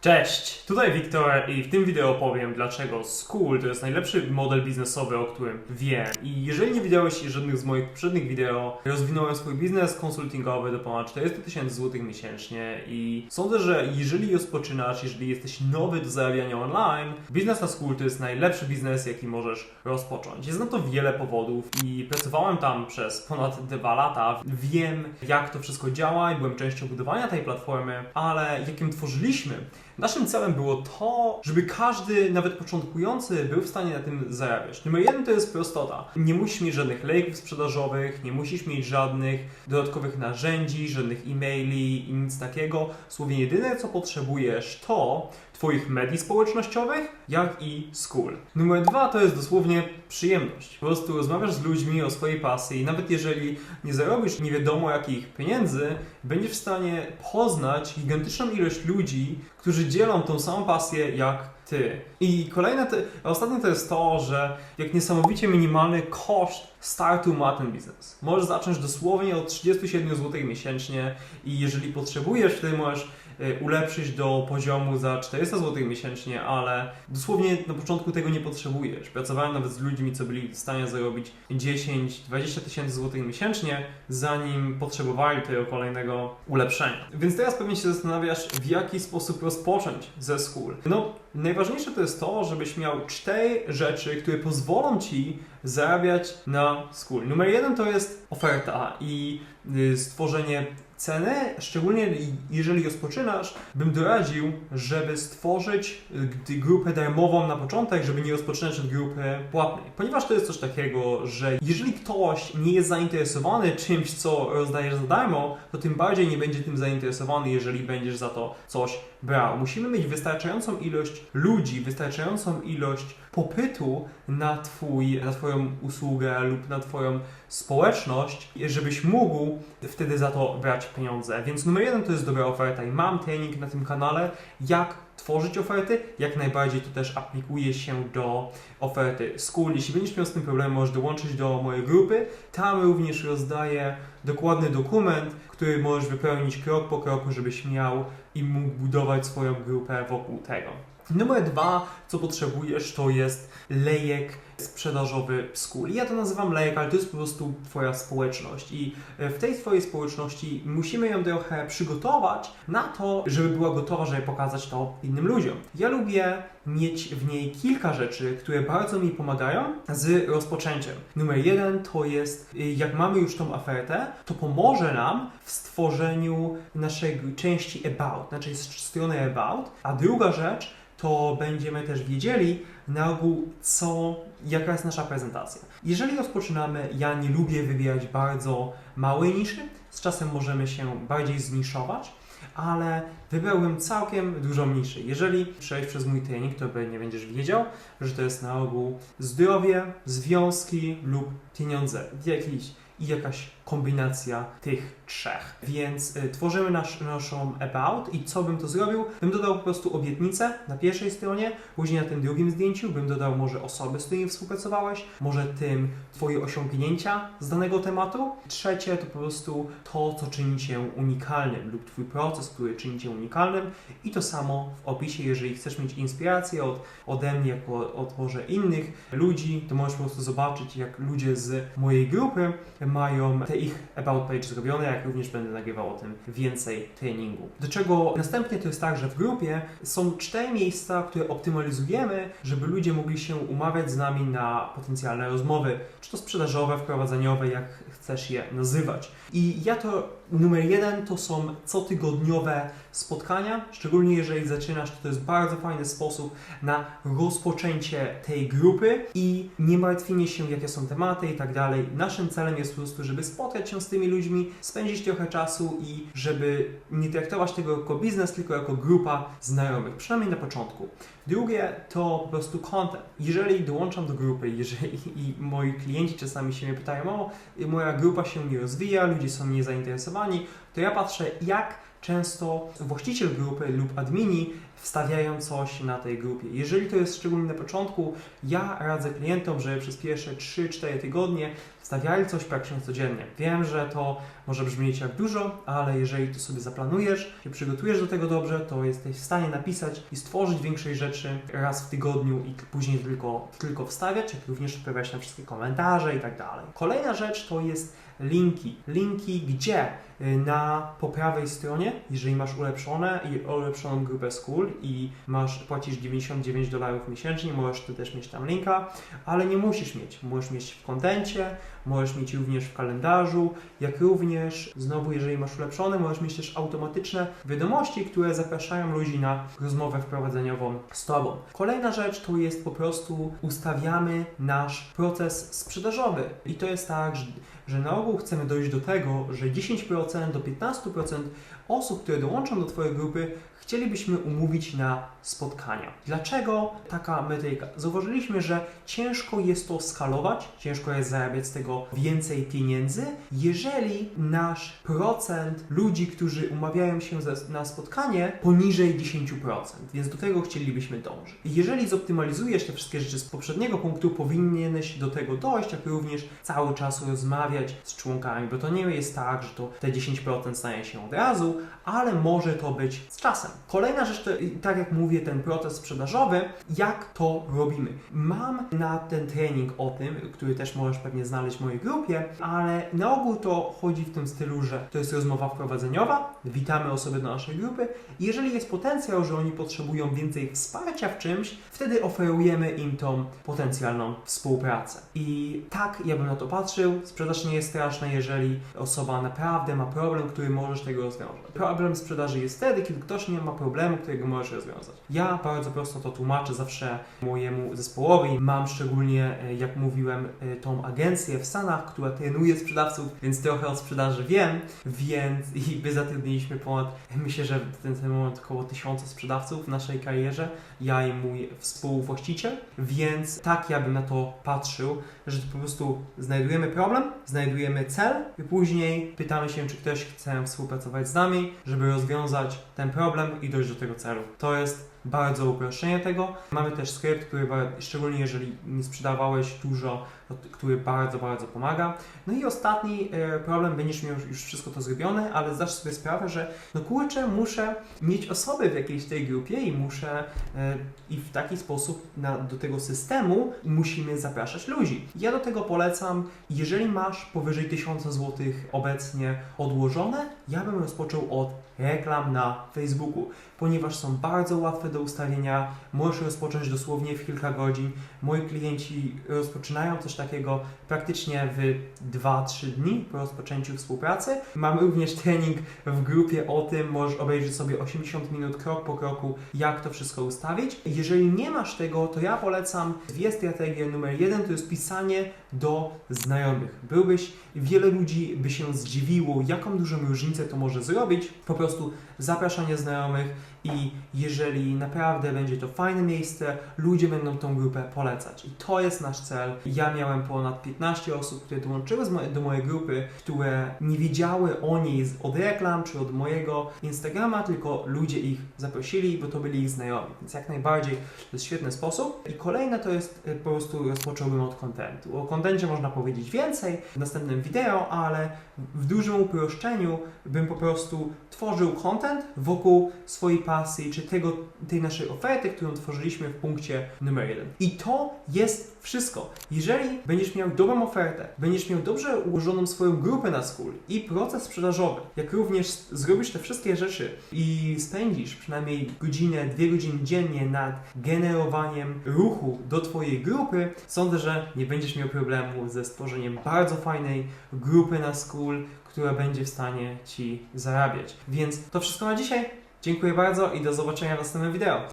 Cześć, tutaj Wiktor i w tym wideo opowiem dlaczego School to jest najlepszy model biznesowy, o którym wiem. I jeżeli nie widziałeś żadnych z moich poprzednich wideo, rozwinąłem swój biznes konsultingowy do ponad 40 tysięcy złotych miesięcznie i sądzę, że jeżeli rozpoczynasz, jeżeli jesteś nowy do zarabiania online, biznes na School to jest najlepszy biznes, jaki możesz rozpocząć. Jest na to wiele powodów i pracowałem tam przez ponad dwa lata. Wiem, jak to wszystko działa i byłem częścią budowania tej platformy, ale jakim tworzyliśmy, Naszym celem było to, żeby każdy, nawet początkujący, był w stanie na tym zarabiać. Numer jeden to jest prostota. Nie musisz mieć żadnych lejków sprzedażowych, nie musisz mieć żadnych dodatkowych narzędzi, żadnych e-maili i nic takiego. Słowie jedyne, co potrzebujesz, to Twoich medii społecznościowych, jak i school. Numer dwa to jest dosłownie przyjemność. Po prostu rozmawiasz z ludźmi o swojej pasji i nawet jeżeli nie zarobisz nie wiadomo jakich pieniędzy, będziesz w stanie poznać gigantyczną ilość ludzi, którzy dzielą tą samą pasję jak ty. I kolejne, ostatnie to jest to, że jak niesamowicie minimalny koszt startu ma ten biznes. Możesz zacząć dosłownie od 37 zł miesięcznie i jeżeli potrzebujesz, wtedy możesz y, ulepszyć do poziomu za 400 zł miesięcznie, ale dosłownie na początku tego nie potrzebujesz. Pracowałem nawet z ludźmi, co byli w stanie zarobić 10-20 tysięcy złotych miesięcznie, zanim potrzebowali tego kolejnego ulepszenia. Więc teraz pewnie się zastanawiasz, w jaki sposób rozpocząć ze school. No, najważniejsze to jest to, żebyś miał cztery rzeczy, które pozwolą ci zarabiać na school. Numer jeden to jest oferta i y, stworzenie ceny, szczególnie jeżeli rozpoczynasz, bym doradził, żeby stworzyć y, grupę darmową na początek, żeby nie rozpoczynać od grupy płatnej. Ponieważ to jest coś takiego, że jeżeli ktoś nie jest zainteresowany czymś, co rozdajesz za darmo, to tym bardziej nie będzie tym zainteresowany, jeżeli będziesz za to coś brał. Musimy mieć wystarczającą ilość ludzi, wystarczającą ilość popytu na, twój, na Twoją usługę lub na Twoją społeczność, żebyś mógł wtedy za to brać pieniądze. Więc numer jeden to jest dobra oferta i mam trening na tym kanale, jak tworzyć oferty, jak najbardziej to też aplikuje się do oferty School. Jeśli będziesz miał z tym problem, możesz dołączyć do mojej grupy. Tam również rozdaję dokładny dokument, który możesz wypełnić krok po kroku, żebyś miał i mógł budować swoją grupę wokół tego. Numer dwa, co potrzebujesz, to jest lejek sprzedażowy School. Ja to nazywam lejek, ale to jest po prostu Twoja społeczność i w tej Twojej społeczności musimy ją trochę przygotować na to, żeby była gotowa, żeby pokazać to innym ludziom. Ja lubię mieć w niej kilka rzeczy, które bardzo mi pomagają z rozpoczęciem. Numer jeden to jest, jak mamy już tą ofertę, to pomoże nam w stworzeniu naszej części about, naszej strony about, a druga rzecz to będziemy też wiedzieli na ogół, co, jaka jest nasza prezentacja. Jeżeli rozpoczynamy, ja nie lubię wybierać bardzo małej niszy, z czasem możemy się bardziej zniszować, ale wybrałbym całkiem dużą niszę. Jeżeli przejść przez mój trening, to nie będziesz wiedział, że to jest na ogół zdrowie, związki lub pieniądze. Jakiś i jakaś kombinacja tych trzech. Więc y, tworzymy nasz, naszą about i co bym to zrobił? Bym dodał po prostu obietnicę na pierwszej stronie, później na tym drugim zdjęciu bym dodał może osoby, z którymi współpracowałeś, może tym Twoje osiągnięcia z danego tematu. Trzecie to po prostu to, co czyni Cię unikalnym lub Twój proces, który czyni Cię unikalnym i to samo w opisie, jeżeli chcesz mieć inspirację od, ode mnie, jako od może innych ludzi, to możesz po prostu zobaczyć, jak ludzie z mojej grupy mają te ich about page zrobione, jak również będę nagrywał o tym więcej treningu. Do czego następnie to jest tak, że w grupie są cztery miejsca, które optymalizujemy, żeby ludzie mogli się umawiać z nami na potencjalne rozmowy, czy to sprzedażowe, wprowadzeniowe, jak chcesz je nazywać. I ja to numer jeden to są cotygodniowe spotkania, szczególnie jeżeli zaczynasz, to, to jest bardzo fajny sposób na rozpoczęcie tej grupy i nie martwienie się, jakie są tematy i tak dalej. Naszym celem jest po prostu, żeby spotkać się z tymi ludźmi, spędzić trochę czasu i żeby nie traktować tego jako biznes, tylko jako grupa znajomych, przynajmniej na początku. Drugie to po prostu content. Jeżeli dołączam do grupy jeżeli, i moi klienci czasami się mnie pytają, o, moja grupa się nie rozwija, ludzie są niezainteresowani, to ja patrzę, jak często właściciel grupy lub admini wstawiają coś na tej grupie. Jeżeli to jest szczególnie na początku, ja radzę klientom, żeby przez pierwsze 3-4 tygodnie wstawiali coś praktycznie codziennie. Wiem, że to może brzmieć jak dużo, ale jeżeli to sobie zaplanujesz, się przygotujesz do tego dobrze, to jesteś w stanie napisać i stworzyć większej rzeczy raz w tygodniu i później tylko, tylko wstawiać, jak również odpowiadać na wszystkie komentarze i tak dalej. Kolejna rzecz to jest linki. Linki gdzie? Na po prawej stronie, jeżeli masz ulepszone i ulepszoną grupę School i masz, płacisz 99 dolarów miesięcznie, możesz ty też mieć tam linka, ale nie musisz mieć. Możesz mieć w kontencie, możesz mieć również w kalendarzu, jak również, znowu jeżeli masz ulepszone, możesz mieć też automatyczne wiadomości, które zapraszają ludzi na rozmowę wprowadzeniową z Tobą. Kolejna rzecz to jest po prostu ustawiamy nasz proces sprzedażowy i to jest tak, że, że na ogół chcemy dojść do tego, że 10% do 15% osób, które dołączą do Twojej grupy, chcielibyśmy umówić na spotkania. Dlaczego taka metryka? Zauważyliśmy, że ciężko jest to skalować, ciężko jest zarabiać z tego więcej pieniędzy, jeżeli nasz procent ludzi, którzy umawiają się na spotkanie poniżej 10%, więc do tego chcielibyśmy dążyć. Jeżeli zoptymalizujesz te wszystkie rzeczy z poprzedniego punktu, powinieneś do tego dojść, jak również cały czas rozmawiać z członkami, bo to nie jest tak, że to te 10% stanie się od razu, ale może to być z czasem. Kolejna rzecz, to, tak jak mówię, ten proces sprzedażowy, jak to robimy. Mam na ten trening o tym, który też możesz pewnie znaleźć w mojej grupie, ale na ogół to chodzi w tym stylu, że to jest rozmowa wprowadzeniowa, witamy osoby do naszej grupy jeżeli jest potencjał, że oni potrzebują więcej wsparcia w czymś, wtedy oferujemy im tą potencjalną współpracę. I tak ja bym na to patrzył. Sprzedaż nie jest straszna, jeżeli osoba naprawdę ma problem, który możesz tego rozwiązać. Problem sprzedaży jest wtedy, kiedy ktoś nie ma problemu, którego możesz rozwiązać. Ja bardzo prosto to tłumaczę zawsze mojemu zespołowi. Mam szczególnie, e, jak mówiłem, e, tą agencję w Stanach, która trenuje sprzedawców, więc trochę o sprzedaży wiem, więc i my zatrudniliśmy ponad, myślę, że w ten, ten moment około tysiąca sprzedawców w naszej karierze, ja i mój współwłaściciel, więc tak ja bym na to patrzył, że po prostu znajdujemy problem, znajdujemy cel i później pytamy się, czy ktoś chce współpracować z nami, żeby rozwiązać ten problem i dojść do tego celu. To jest bardzo uproszczenie tego. Mamy też skrypt, który szczególnie jeżeli nie sprzedawałeś dużo, który bardzo, bardzo pomaga. No i ostatni e, problem, będziesz miał już wszystko to zrobione, ale zdasz sobie sprawę, że no kurczę, muszę mieć osoby w jakiejś tej grupie i muszę e, i w taki sposób na, do tego systemu musimy zapraszać ludzi. Ja do tego polecam, jeżeli masz powyżej 1000 zł obecnie odłożone, ja bym rozpoczął od reklam na Facebooku, ponieważ są bardzo łatwe do ustawienia, możesz rozpocząć dosłownie w kilka godzin. Moi klienci rozpoczynają coś takiego praktycznie w 2-3 dni po rozpoczęciu współpracy. Mam również trening w grupie o tym, możesz obejrzeć sobie 80 minut krok po kroku, jak to wszystko ustawić. Jeżeli nie masz tego, to ja polecam dwie strategie. Numer jeden to jest pisanie do znajomych. Byłbyś, wiele ludzi by się zdziwiło, jaką dużą różnicę to może zrobić. Po prostu zapraszanie znajomych i jeżeli naprawdę będzie to fajne miejsce, ludzie będą tą grupę polecać. I to jest nasz cel. Ja miałem ponad 15 osób, które dołączyły do mojej grupy, które nie wiedziały o niej od reklam czy od mojego Instagrama, tylko ludzie ich zaprosili, bo to byli ich znajomi. Więc jak najbardziej to jest świetny sposób. I kolejne to jest y, po prostu rozpocząłbym od kontentu. O kontencie można powiedzieć więcej w następnym wideo, ale w dużym uproszczeniu bym po prostu tworzył content wokół swojej pasji, czy tego, tej naszej oferty, którą tworzyliśmy w punkcie numer jeden. I to jest wszystko. Jeżeli będziesz miał dobrą ofertę, będziesz miał dobrze ułożoną swoją grupę na school i proces sprzedażowy, jak również zrobisz te wszystkie rzeczy i spędzisz przynajmniej godzinę, dwie godziny dziennie nad generowaniem ruchu do Twojej grupy, sądzę, że nie będziesz miał problemu ze stworzeniem bardzo fajnej grupy na school, która będzie w stanie Ci zarabiać. Więc to wszystko na dzisiaj. Dziękuję bardzo i do zobaczenia w następnym wideo.